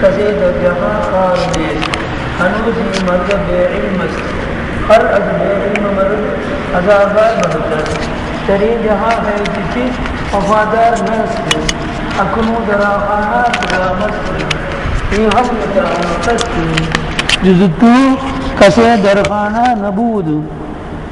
کزید و جہاں خار نیست هنوزی مرد بے علم است. ہر از بے علم مرد عذابار بہتر تری جہاں ہے جسی وفادار نست اکنو دراخانہ سلامت ای ہم جز تو کسے درخانہ نبود.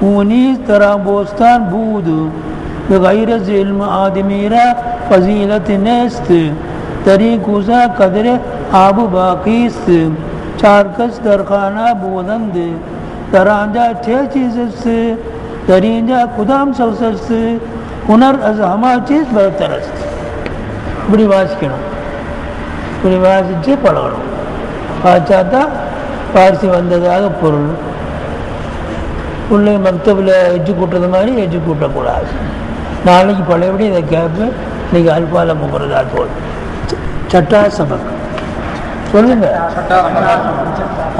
اونی ترا بوستان بود. غیر از علم آدمی را فضیلت نیست تری گوزا قدر آبو باقیست چهار کس در خانه بودند در آنجا چه چیز است در اینجا کدام سوس است هنر از همه چیز بهتر است இப்படி வாசிக்கணும் இப்படி வாசித்து பழகணும் பார்த்தா தான் வாரிசு வந்ததாக பொருள் பிள்ளை மக்தபில் எஜ்ஜு கூட்டுறது மாதிரி எஜ்ஜு கூட்டக்கூடாது நாளைக்கு பழையபடி இதை கேப்பு இன்னைக்கு அல்பாலம் போகிறதா போல் சட்டா சமக்கு சொல்லுங்க.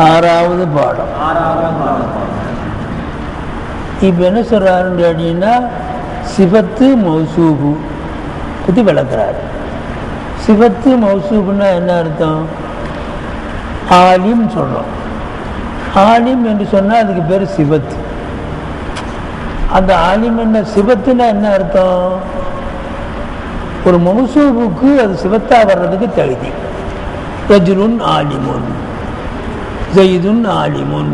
ஆறாவது பாடம். இப்போ என்ன சொல்கிறாருன்னு அப்படின்னா சிபத்து மௌசூபு பற்றி விளக்குறாரு. சிபத்து மௌசூபுன்னா என்ன அர்த்தம்? ஆலிம் சொல்கிறோம் ஆலிம் என்று சொன்னால் அதுக்கு பேர் சிபத்து. அந்த ஆலிம் என்ன சிபத்துன்னா என்ன அர்த்தம்? ஒரு மௌசூபுக்கு அது சிவத்தா வர்றதுக்கு தகுதி. ரஜுலுன் ஆலிமுன் ஜெயிதுன் ஆலிமுன்.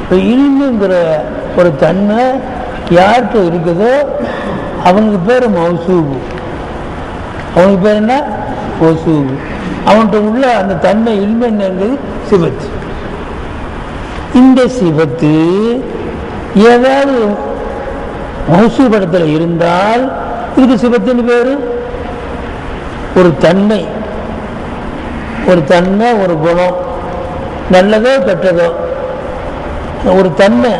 இப்போ இல்முங்கிற ஒரு தன்மை யார்கிட்ட இருக்குதோ அவனுக்கு பேர் மௌசூபு. அவனுக்கு பேர் என்ன? மௌசூபு. அவன்கிட்ட உள்ள அந்த தன்மை இல்மை என்னங்கிறது சிவத்து இந்த சிவத்து ஏதாவது மௌசூபடத்தில் இருந்தால் இதுக்கு சிவத்தின் பேர்? ஒரு தன்மை. ஒரு தன்மை ஒரு குணம். நல்லதோ கெட்டதோ. ஒரு தன்மை.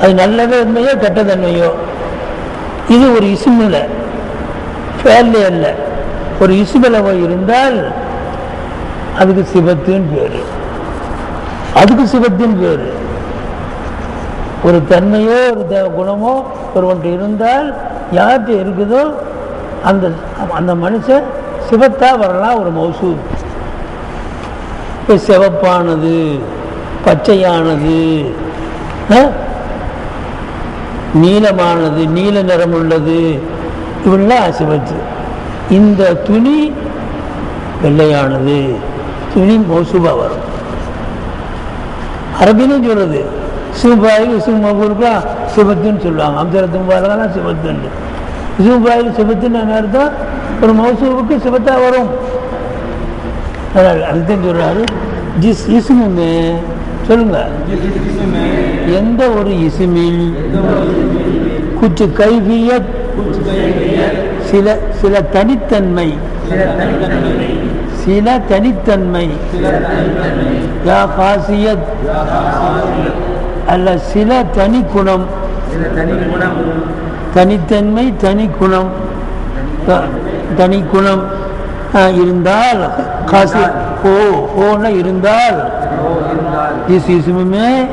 அது நல்லதோ தன்மையோ கெட்ட தன்மையோ இது ஒரு இசுமில். ஃபேல்லே அல்ல. ஒரு இசுமில் இருந்தால் அதுக்கு சிவத்துன்னு பேர். அதுக்கு சிவத்தின் பேர். ஒரு தன்மையோ ஒரு த குணமோ ஒருவன்ட்டு இருந்தால் யார்கிட்ட இருக்குதோ அந்த அந்த மனுஷன் சிவத்தாக வரலாம் ஒரு மௌசூர் சிவப்பானது பச்சையானது நீளமானது நீலமானது நீல நிறம் உள்ளது. இவெல்லாம் சிவத்து இந்த துணி வெள்ளையானது. துணி மௌசூபா வரும். அரபின்னு சொல்றது சிவபாயில் சிவமபூருக்கா சிவத்துன்னு சொல்லுவாங்க. அம்சரத்தும் பாலகெல்லாம் சிவத்துன்னு. சிவபாயில் சிவத்துன்னு அர்த்தம்? ஒரு மௌசூபுக்கு சிவத்தா வரும். அதுதான் சொல்றாரு. ஜிஸ் இசுமுமே சொல்லுங்க. எந்த ஒரு இசுமில் குச்சு கைவிய சில சில தனித்தன்மை சில தனித்தன்மை யா காசியத் அல்ல சில தனி குணம் தனித்தன்மை தனி குணம் தனி குணம். இருந்தால் காசி ஓ ஓன இருந்தால் இஸ் இசுமுமே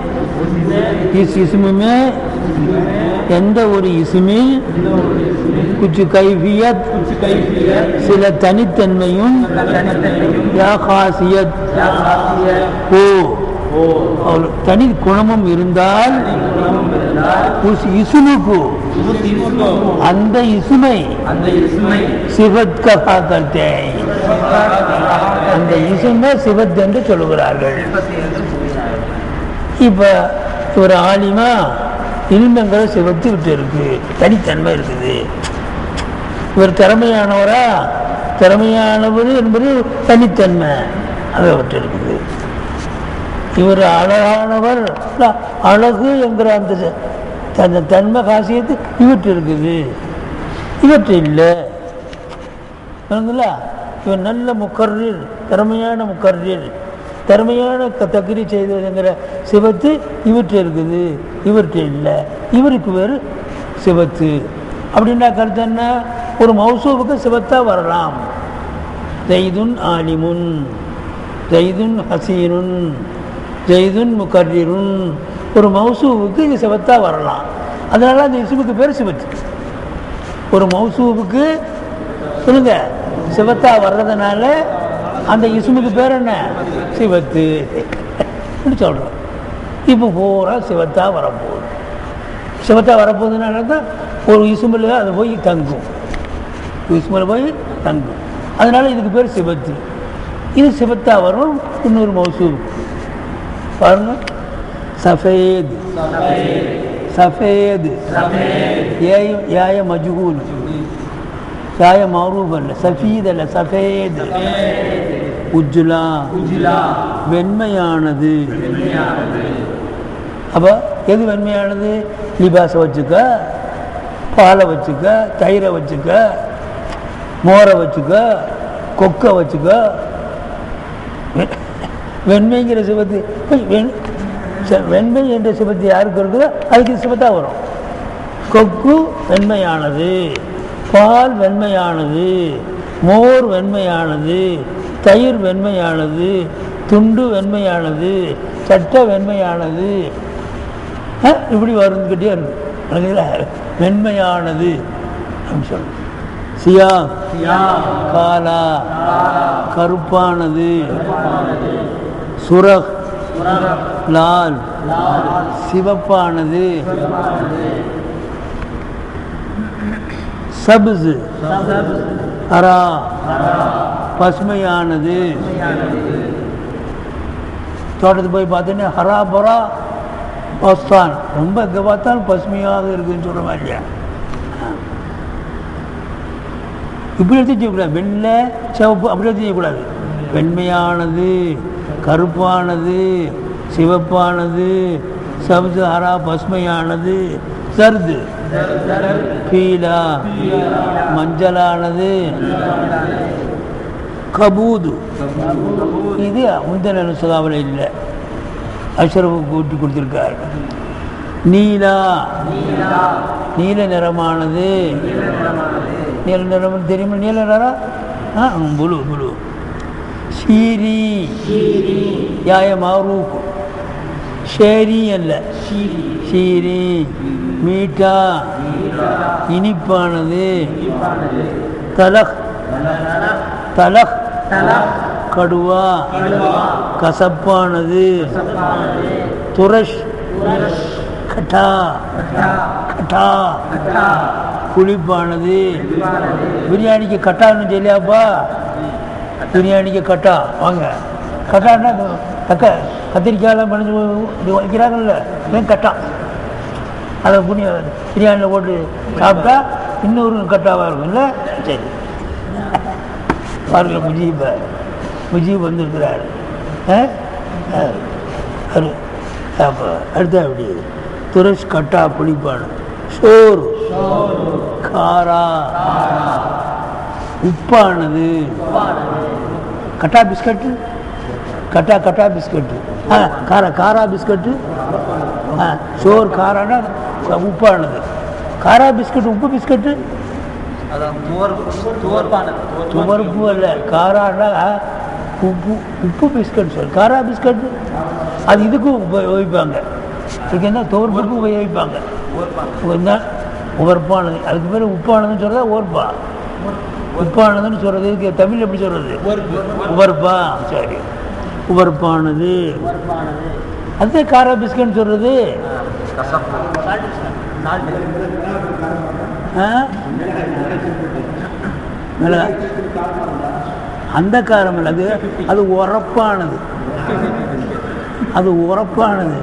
இஸ் இசுமுமே எந்த ஒரு இசுமில் குச்சு கைஃபியத் சில தனித்தன்மையும் யா காசியத். ஓ தனி குணமும் இருந்தால் உஸ் இசுமுக்கு. அந்த இசுமை சிவத் கர்த்தே அந்த இசுமை சிவத் என்று சொல்லுகிறார்கள். இப்போ ஒரு ஆலிமா சிவத்து விட்டு இருக்கு தனித்தன்மை இருக்குது. இவர் திறமையானவரா? திறமையானவர் என்பது தனித்தன்மை. அதை விட்டு இருக்குது இவர் அழகானவர். அழகு என்கிற அந்த தன் அந்த தன்மை காசியத்து இவற்று இருக்குது. இவற்று இல்லை. இவன் நல்ல முக்கர்ரீர் திறமையான முக்கர்ரீர். திறமையான க- தக்ரி செய்ததுங்கிற சிவத்து இவற்று இருக்குது. இவற்று இல்லை. இவருக்கு வேறு சிவத்து. அப்படின்னா கருத்து என்ன? ஒரு மௌசூவுக்கு சிவத்தாக வரலாம். ஜெய்துன் ஆலிமுன் ஜெய்துன் ஹசீனுன் ஜெய்துன் முகர்ரிருன் ஒரு மௌசூவுக்கு இது சிவத்தா வரலாம். அதனால அந்த இசுமுக்கு பேர் சிவத்து. ஒரு மௌசூவுக்கு சொல்லுங்க சிவத்தா வர்றதுனால அந்த இசுமுக்கு பேர் என்ன? சிவத்து. சொல்கிறோம் இப்போ பூரா சிவத்தா வரப்போகுது. சிவத்தா வரப்போகுதுனால தான் ஒரு இசுமில் அது போய் தங்கும். இசுமில் போய் தங்கும். அதனால் இதுக்கு பேர் சிவத்து. இது சிவத்தா வரும் இன்னொரு மௌசூ வரணும். சஃபேத் சஃபேத் ஏய யாய மஜ்ஹூல் யாய மௌரூப் அல்ல சஃபீத் அல்ல சஃபேத் உஜ்லா வெண்மையானது அப்போ எது வெண்மையானது லிபாஸை வச்சுக்க பாலை வச்சுக்க தயிரை வச்சுக்க மோரை வச்சுக்க கொக்கை வச்சுக்க வெண்மைங்கிற சிவத்து வெண்மை என்ற சிவத்து யாருக்கு இருக்குதோ அதுக்கு சிவத்தாக வரும். கொக்கு வெண்மையானது பால் வெண்மையானது மோர் வெண்மையானது தயிர் வெண்மையானது துண்டு வெண்மையானது சட்டை வெண்மையானது. இப்படி வருந்துக்கிட்டே இருக்கு வெண்மையானது அப்படின்னு சொல்லு சியா காலா கருப்பானது. சுரக் லால். சிவப்பானது. சப்ஸ். அரா பசுமையானது. தோட்டத்துக்கு போய் பார்த்தீங்கன்னா ஹரா பரா பஸ்தான். ரொம்ப இங்கே பார்த்தாலும் பசுமையாக இருக்குன்னு சொல்கிற மாதிரி இப்படி எடுத்து செய்யக்கூடாது வெள்ளை சிவப்பு அப்படி எடுத்து செய்யக்கூடாது வெண்மையானது கருப்பானது சிவப்பானது சப்து ஹரா பசுமையானது சர்து. பீலா மஞ்சளானது கபூது. இது முந்தன சுகாவில் இல்லை அஷ்ரஃபு கூட்டி கொடுத்துருக்காரு. நீலா. நீல நிறமானது. நீல நிறம் தெரியுமா? நீல நிறம் ஆ புளு புளு ஷீரி யாய மாரூப் ஷேரி அல்ல. ஷீரி மீட்டா இனிப்பானது. தலக். தலக். கடுவா. கசப்பானது. துரஷ். கட்டா. கட்டா. புளிப்பானது. பிரியாணிக்கு கட்டான்னு சொல்லியாப்பா? பிரியாணிக்கு கட்டா. வாங்க. கட்டான்னா தக்க கத்திரிக்காயெல்லாம் பண்ணி இது வைக்கிறாங்கல்ல இதுவும் கட்டா? அதை புனி பிரியாணியில் போட்டு சாப்பிட்டா இன்னொரு கட்டாவாக இருக்கும்ல? சரி. பாருங்க முஜீப. முஜீப் வந்திருக்கிறார். அரு அப்போ அடுத்த அப்படி. துரஷ் கட்டா புளிப்பான சோறு. காரா. உப்பானது. கட்டா பிஸ்கட்டு? கட்டா கட்டா பிஸ்கட்டு. ஆ காரா காரா பிஸ்கட்டு? ஆ சோறு காரானா? உப்பானது. காரா பிஸ்கட் உப்பு பிஸ்கட்டு? துவர்ப்பு அல்ல. காரானா உப்பு உப்பு பிஸ்கட் சொல். காரா பிஸ்கட் அது இதுக்கும் உபயோகிப்பாங்க. இதுக்கு என்ன? துவர்ப்புக்கும் உபயோகிப்பாங்க. உவர்ப்பானது. அதுக்கு பேர் உப்பானதுன்னு சொல்கிறதா ஓர்ப்பா உப்பானதுன்னு சொல்கிறது இதுக்கு தமிழ் எப்படி சொல்கிறது உவர்ப்பா. சரி. உவர்ப்பானது. அதே காரா பிஸ்கட்னு சொல்கிறது ஆ? அந்த காரம் இல்லை அது அது உரப்பானது. அது உரப்பானது.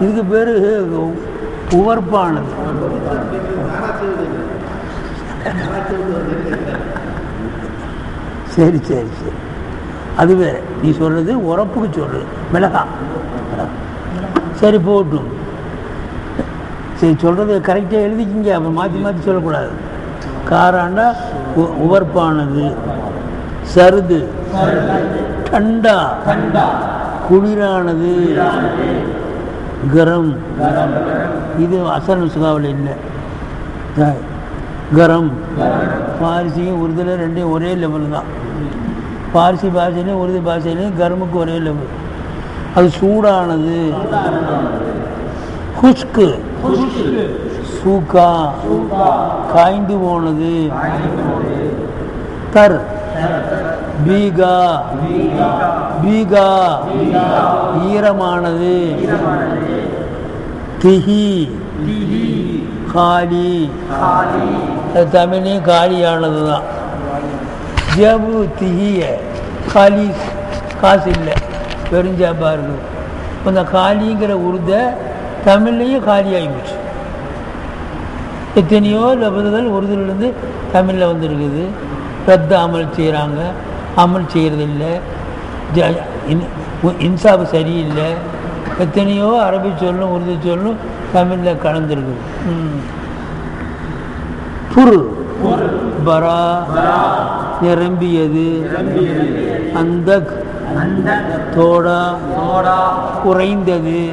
இதுக்கு பேர் உவர்ப்பானது. சரி சரி சரி. அது வேறு. நீ சொல்கிறது உரப்புக்கு சொல்றது. மிளகா. சரி போட்டும். சரி சொல்கிறது கரெக்டாக எழுதிக்கிங்க. அப்புறம் மாற்றி மாற்றி சொல்லக்கூடாது. காராண்டா உ- உவர்ப்பானது. சருது. டண்டா குளிரானது. கரம். இது அசல் சுகாவில் இல்லை. கரம். பாரிசியும் உருதுல ரெண்டையும் ஒரே லெவல் தான். பாரிசி பாஷையிலையும் உருது பாஷையிலையும் கரமுக்கு ஒரே லெவல் அது சூடானது குஷ்கு சூக்கா காய்ந்து போனது தர் பீகா பீகா ஈரமானது திஹி காலி அது தமிழ்லையும் காலியானது தான் ஜபு திகிய காலி காசு இல்லை பெருஞ்சாப்பாக இருக்குது இப்போ இந்த காலிங்கிற உருதை தமிழ்லையும் காலியாகி போச்சு எத்தனையோ லபதுகள் உருதுலேருந்து தமிழில் வந்துருக்குது. ரத்த அமல் செய்கிறாங்க அமல் செய்கிறதில்ல இன்சாஃபு சரியில்லை. எத்தனையோ அரபி சொல்லும் உருது சொல்லும் தமிழில் கலந்துருக்குது. ம். புரு. பரா. நிரம்பியது. அந்த தோடா. குறைந்தது.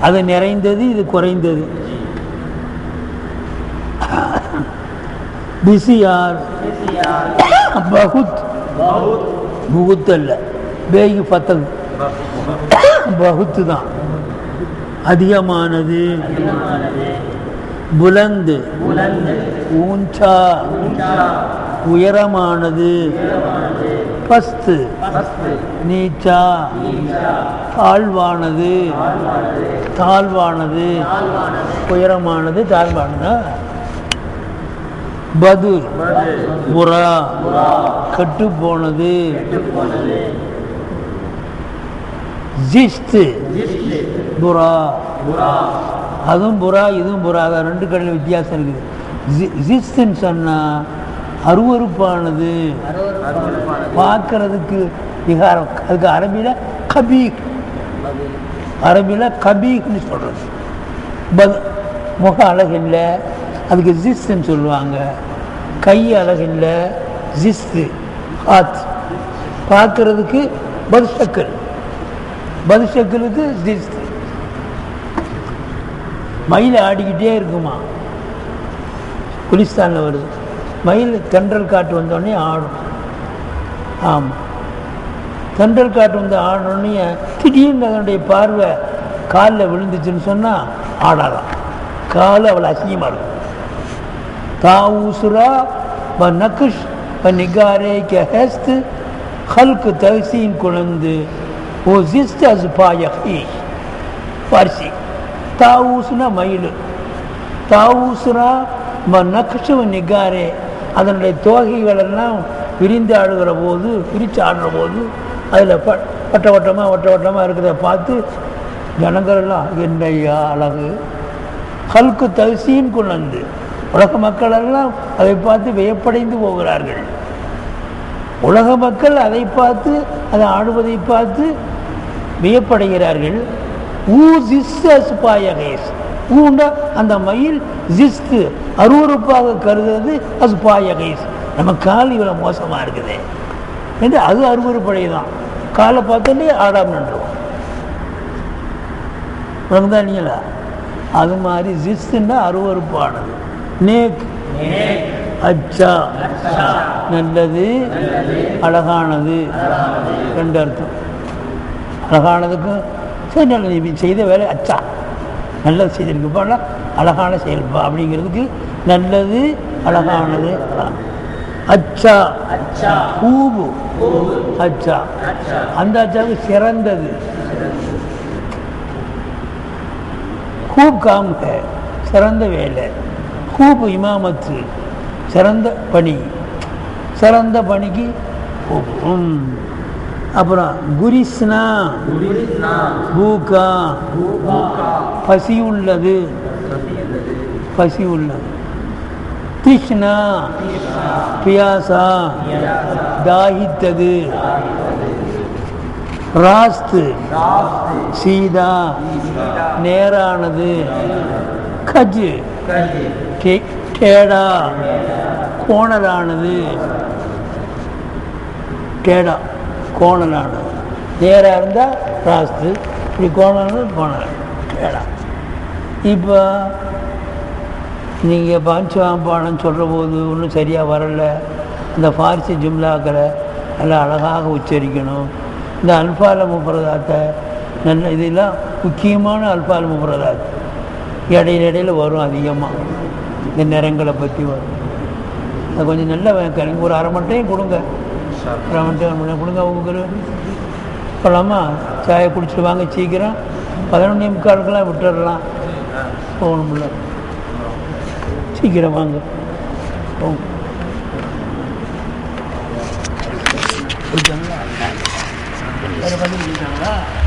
அது நிறைந்தது இது குறைந்தது. பிசியார் பகுத். புகுத். அல்ல பேகி பத்தல். பகுத்து தான் அதிகமானது. புலந்து. ஊஞ்சா உயரமானது. பஸ்து. நீச்சா தாழ்வானது. தாழ்வானது. உயரமானது தாழ்வானதா? பது புறா. கட்டு போனது ஜிஸ்து. புறா. அதுவும் புறா இதுவும் புறா. அதான் ரெண்டு கடையில் வித்தியாசம் இருக்குது. ஜி- ஜிஸ்துன்னு சொன்னால் அருவருப்பானது. பார்க்கறதுக்கு விகாரம். அதுக்கு அரபியில் கபீக். அரபியில் கபீக்னு சொல்கிறது பத் முக அழகு இல்லை அதுக்கு ஜிஸ்துன்னு சொல்லுவாங்க. கை அழகு இல்லை ஜிஸ்து. ஹாத். பார்க்கறதுக்கு பதுஷக்கல் பதுஷக்கலுக்கு ஜிஸ்து. மயில் ஆடிக்கிட்டே இருக்குமா? குலிஸ்தானில் வருது. மயில் தென்றல் காட்டு வந்தோடனே ஆடும். ஆமாம் தென்றல் காட்டு வந்து ஆடணுன்னே திடீர்னு அதனுடைய பார்வை காலில் விழுந்துச்சுன்னு சொன்னால் ஆடலாம் கால் அவளை அசிங்கமாக இருக்கும். தாவூசுரா ப நக்குஷ் ப நிகாரே கே ஹெஸ்த் ஹல்கு தஹசீன் குழந்து. ஓ ஜிஸ்ட் அஸ் பாயி பார்சி. தாவூசுனா மயில். தாவூசுனா ம நக்ஷு நிகாரே. அதனுடைய தோகைகளெல்லாம் விரிந்து ஆடுகிற போது விரித்து ஆடுற போது அதில் ப வட்ட வட்டமாக வட்ட வட்டமாக இருக்கிறத பார்த்து ஜனங்கள்லாம் என்னையா அழகு. ஹல்கு தரிசின்னு கொண்டு உலக மக்கள் எல்லாம் அதை பார்த்து வியப்படைந்து போகிறார்கள். உலக மக்கள் அதை பார்த்து அதை ஆடுவதை பார்த்து வியப்படைகிறார்கள். ஊண்டா அந்த மயில் ஜிஸ்து. அருவறுப்பாக கருதுறது அசுபாயகேஸ் நம்ம கால் இவ்வளோ மோசமாக இருக்குது. என்று அது அருவறுப்படைதான் காலை பார்த்தோன்னே ஆடாம நின்றுவோம். உனக்கு தான் நீங்களா? அது மாதிரி ஜிஸ்துன்னா அருவறுப்பானது நேக் அச்சா. நல்லது. அழகானது. ரெண்டு அர்த்தம். அழகானதுக்கும் சரி நல்லது செய்த வேலை அச்சா. நல்லது செய்திருக்கு இப்போலாம் அழகான செயல்பா அப்படிங்கிறதுக்கு நல்லது அழகானது. அச்சா. அச்சா. பூபு அச்சா. அந்த அச்சாவுக்கு சிறந்தது. கூப் காமுக சிறந்த வேலை. கூப்பு இமாமத்து சிறந்த பணி. சிறந்த பணிக்கு கூப்பு. அப்புறம் குரிஸ்னா. பூக்கா. பசி உள்ளது. பசி உள்ளது. திஷ்ணா. பியாசா. தாகித்தது. ராஸ்து. சீதா. நேரானது. கஜ். டே- டேடா. கோணலானது. டேடா. கோணலானது நேராக இருந்தால் ராஸ்து இப்படி கோணல் கோணல் வேடா. இப்போ நீங்கள் பாஞ்சவாம்பாடம் சொல்கிற போது ஒன்றும் சரியாக வரலை. இந்த ஃபார்சி ஜும்லாக்களை நல்லா அழகாக உச்சரிக்கணும். இந்த அல்ஃபால முப்ரதாத்தை நல்ல இதெல்லாம் முக்கியமான அல்பால முப்ரதாத் இடையில இடையில் வரும் அதிகமாக இந்த நிறங்களை பற்றி வரும். அது கொஞ்சம் நல்ல ஒரு அரை மட்டையும் கொடுங்க. வந்துட்டு முன்ன கொடுங்க உங்களுக்கு போகலாமா சாயை குடிச்சிட்டு வாங்க சீக்கிரம். பதினொன்னே முக்காலுக்கெல்லாம் விட்டுடலாம் போகணும்ல. சீக்கிரம் வாங்க. போங்க. வேறு பண்ணி